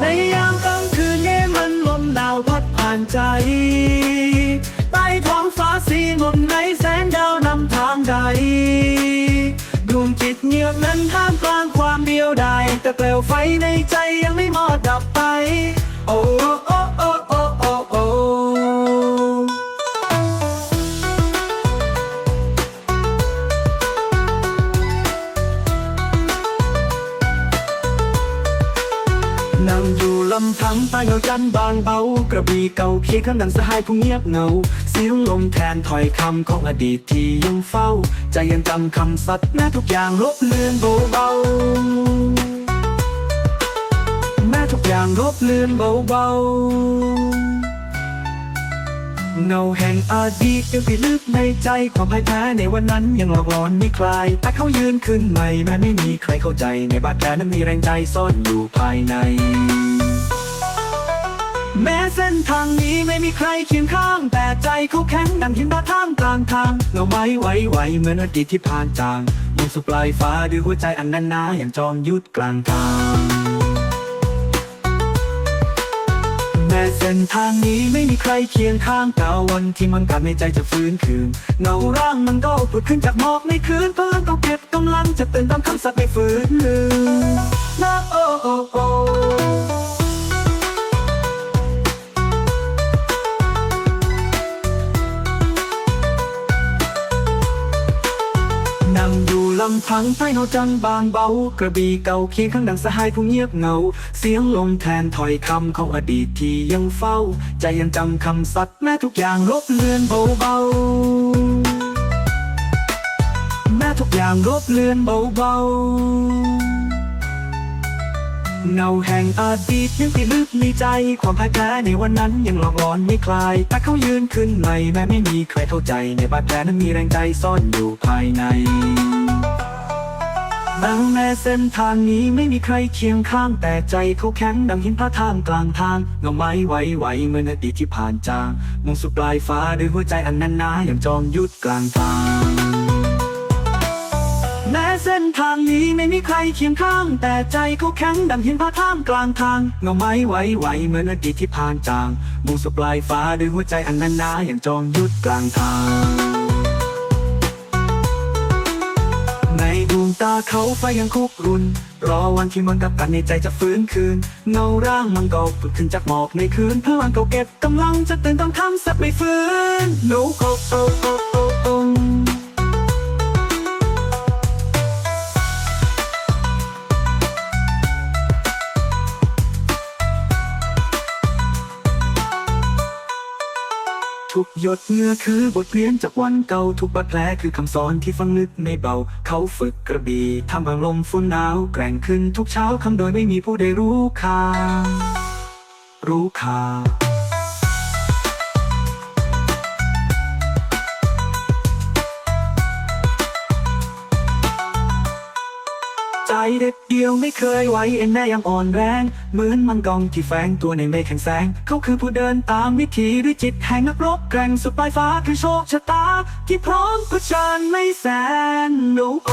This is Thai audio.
ในยามกลางคืนเย็นมันลมหนาวพัดผ่านใจ ใต้ท้องฟ้าสีงดในแสงดาวนำทางใดดวงจิตเงียบนั้นท่ามกลางความเดียวดายแต่เปลวไฟในใจยังไม่มอดดับไป โอ้ ลำพังใต้เงาจันบางเบากระบี่เก่าเคียงข้างดังสหายผู้เงียบเงาเสียงลมแทนถอยคำของอดีตที่ยังเฝ้า ใจยังจำคำสัตย์แม้ทุกอย่างลบเลือนเบาๆแม้ทุกอย่างลบเลือนเบาๆเงาแห่งอดีตยังติดลึกในใจความพ่ายแพ้ในวันนั้นยังหลอกหลอนไม่คลาย แต่เขายืนขึ้นใหม่แม้ไม่มีใครเข้าใจในบาดแผลนั้นมีแรงใจซ่อนอยู่ภายใน แม้เส้นทางนี้ไม่มีใครเคียงข้าง แต่ใจเขาแข็งดังหินบาท่ามกลางทางเงาไม้ไหวไหวเหมือนอดีตที่ผ่านจางมุ่งสู่ปลายฟ้าด้วยหัวใจอันแนั้นหนาอย่างจอมยุทธกลางทางแม้เส้นทางนี้ไม่มีใครเคียงข้างแต่วันที่มันกลับในใจจะฟื้นคืนเงาร่างมันก็ผุดขึ้นจากหมอกในคืนเพื่อต้องเก็บกำลังจะเตือนตามคำสัตย์ไม่ฟื้นลืม ลำพังใต้เงาจันทร์บางเบา กระบี่เก่าเคียงข้างดังสหายผู้เงียบเงา เสียงลมแทนถอยคำของอดีตที่ยังเฝ้า ใจยังจำคำสัตย์แม้ทุกอย่างลบเลือนเบาๆแม้ทุกอย่างลบเลือนเบาๆเงาแห่งอดีตยังติดลึกในใจ ความพ่ายแพ้ในวันนั้นยังหลอกหลอนไม่คลาย แต่เขายืนขึ้นใหม่แม้ไม่มีใครเข้าใจในบาดแผลนั้นมีแรงใจซ่อนอยู่ภายใน แม้เส้นทางนี้ไม่มีใครเคียงข้างแต่ใจเขาแข็งดังหินพระทามกลางทางเงาไม้ไหวไหวเหมือนอดีตที่ผ่านจางมุงสู่ปลายฟ้าด้วยหัวใจอันแนั้นหนาอย่างจอมยุทธกลางทางแม้เส้นทางนี้ไม่มีใครเคียงข้าง แต่ใจเขาแข็งดังหินพระทามกลางทางเงาไม้ไหวไหวเหมือนอดีตที่ผ่านจางมุงสู่ปลายฟ้าด้วยหัวใจอันแนั้นหนาอย่างจอมยุทธกลางทาง ตาเขาไฟยังคุกรุนรอวันที่มันกับกันในใจจะฟื้นคืน เงาร่างมันก็ผุดขึ้นจากหมอกในคืนเพื่อวันเก่าเก็บกำลังจะตื่นต้องทำสับไม่ฟื้นหนโอโทุกหยดเหงื่อคือบทเรียนจากวันเก่าทุกบาดแผลคือคำสอนที่ฟังลึกไม่เบา เขาฝึกกระบี่ทำบางลมฝุ่นหนาวแกร่งขึ้นทุกเช้าคำโดยไม่มีผู้ใดรู้ค่ารู้ค่า เด็ดเดียวไม่เคยไหวเอ็นแน่ยังอ่อนแรง เหมือนมังกรที่แฝงตัวในเมฆแห่งแสง เขาคือผู้เดินตามวิถีด้วยจิตแห่งนักรบแกร่งสุดปลายฟ้าคือโชคชะตา ที่พร้อมเผชิญไม่แสนโนโอ